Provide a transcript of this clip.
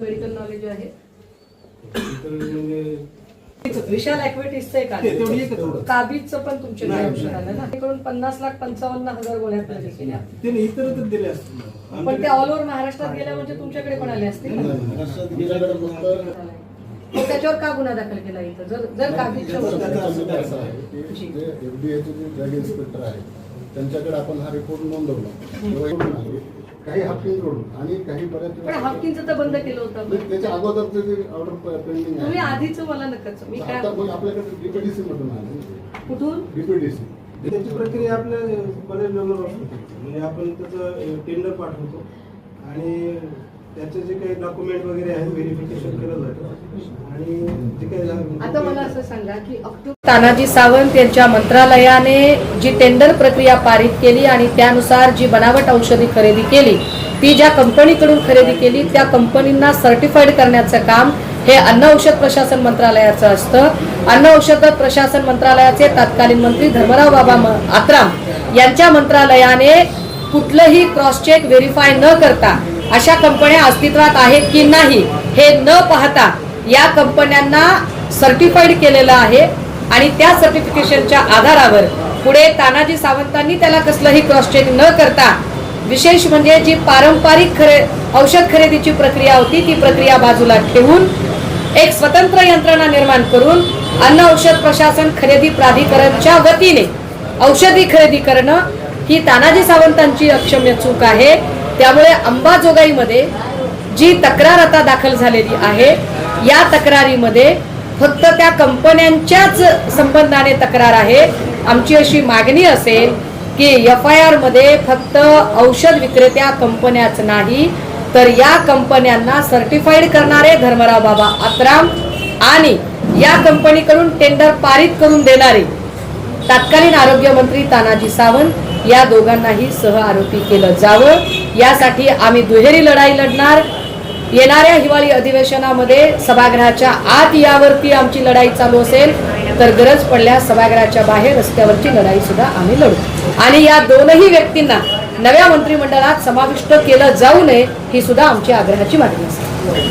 Medical knowledge आहे. म्हणजे विशाल ऍक्टिव्हिटीजचं एक. काबीजचं पण तुमच्याकडे नाही, औषध. आलं ना? तिकडून पन्नास लाख पंचावन्न हजार गोळ्या खरेदी केल्या. पण ते ऑल ओव्हर महाराष्ट्रात गेल्या म्हणजे तुमच्याकडे पण आले असतील मग त्याच्यावर का गुन्हा दाखल केला इथं? जर जर आहे की जे एफडीएचे जे ड्रग इन्स्पेक्टर आहेत त्यांच्याकडे आपण हा रिपोर्ट नोंदवला. काही हाफकिनकडून आणि काही बऱ्याच पण हाफकिनचं तर बंद केलं होतं. त्याच्या अगोदरचे जे ऑर्डर पेंडिंग तुम्ही आहे. आधीच मला नकच मी काय आता मग आपल्याकडे डीपीडीसी मधून आले. कुठून? डीपीडीसी त्याची प्रक्रिया आपल्या बरेच असते म्हणजे आपण त्याचं टेंडर पाठवतो. आणि त्याचे जे काही डॉक्युमेंट वगैरे आहेत व्हेरिफिकेशन केलं जातं. आता मला असं सांगा की ऑक्टोबर तानाजी सावंत यांच्या मंत्रालयाने जी टेंडर प्रक्रिया पारित केली आणि त्यानुसार जी बनावट औषधी खरेदी केली ती ज्या कंपनीकडून खरेदी केली त्या कंपनींना सर्टिफाईड करण्याचं काम हे अन्न औषध प्रशासन मंत्रालयाचं असतं. अन्न औषध प्रशासन मंत्रालयाचे तत्कालीन मंत्री धर्मराव बाबा आत्राम यांच्या मंत्रालयाने कुठलंही क्रॉस चेक व्हेरीफाय न करता अशा कंपन्या अस्तित्वात आहेत की नाही हे न पाहता या कंपन्यांना सर्टिफाईड केलेलं आहे. आणि त्या सर्टिफिकेशनच्या आधारावर पुढे तानाजी सावंतांनी त्याला कसलंही क्रॉस चेक न करता विशेष म्हणजे जी पारंपरिक खरे औषध खरेदीची प्रक्रिया होती ती प्रक्रिया बाजूला ठेवून एक स्वतंत्र यंत्रणा निर्माण करून अन्न औषध प्रशासन खरेदी प्राधिकरणच्या वतीने औषधी खरेदी करणं ही तानाजी सावंतांची अक्षम्य चूक आहे. त्यामुळे अंबाजोगाईमध्ये जी तक्रार आता दाखल झालेली आहे या तक्रारीमध्ये फक्त त्या कंपन्यांच्याच संबंधाने तक्रार आहे. आमची अशी मागणी असेल की एफ आय आरमध्ये फक्त औषध विक्रेत्या कंपन्याच नाही तर या कंपन्यांना सर्टिफाईड करणारे धर्मराव बाबा आत्राम आणि या कंपनीकडून टेंडर पारित करून देणारे तत्कालीन आरोग्यमंत्री तानाजी सावंत या दोघांनाही सह आरोपी केलं जावं. यासाठी आम्ही दुहेरी लढाई लढणार. येणाऱ्या हिवाळी अधिवेशनामध्ये सभागृहाच्या आत यावरती आमची लढाई चालू असेल तर गरज पडल्यास सभागृहाच्या बाहेर रस्त्यावरची लढाई सुद्धा आम्ही लढू. आणि या दोनही व्यक्तींना नव्या मंत्रिमंडळात समाविष्ट केलं जाऊ नये ही सुद्धा आमची आग्रहाची मागणी असेल